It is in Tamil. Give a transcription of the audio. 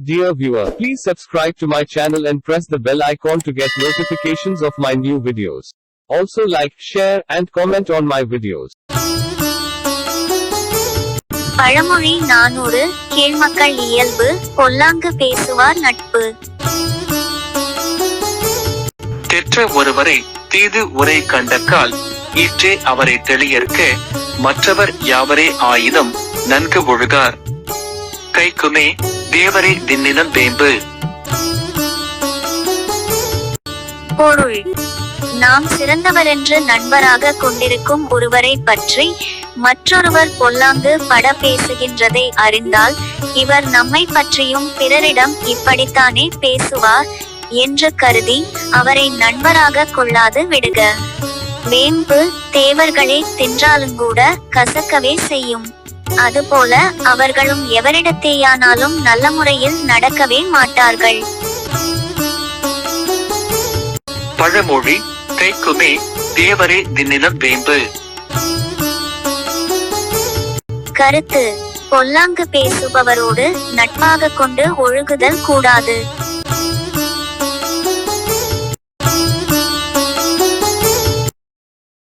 Dear viewer, please subscribe to my channel and press the bell icon to get notifications of my new videos. Also like, share, and comment on my videos. பழமொழி நானூறு கீழ்மக்கள் இயல்பு பொல்லாங்கு பேசுவார் நட்பு தெற்ற ஒருவரை தீது உரை கண்டக்கால் ஈற்றே அவரை தெளியற்க மற்றவர் யாவரே ஆயுதம் நன்கு ஒழுகார் கைக்குமே தேவரை தின்னினம் வேம்பு பொருள் நாம் சிறந்தவரென்று நண்பராக கொண்டிருக்கும் ஒருவரை பற்றி மற்றொருவர் பொல்லாங்கு பட பேசுகின்றதை அறிந்தால் இவர் நம்மை பற்றியும் பிறரிடம் இப்படித்தானே பேசுவார் என்று கருதி அவரை நண்பராக கொள்ளாது விடுக. வேம்பு தேவர்களே தின்றாலுங்கூட கசக்கவே செய்யும். அதுபோல அவர்களும் எவரிடத்தேயானாலும் நல்ல முறையில் நடக்கவே மாட்டார்கள். பழமொழி கைக்குமே தேவரே தின்னினம் வேம்பு. கருத்து பொல்லாங்கு பேசுபவரோடு நட்பாக கொண்டு ஒழுகுதல் கூடாது.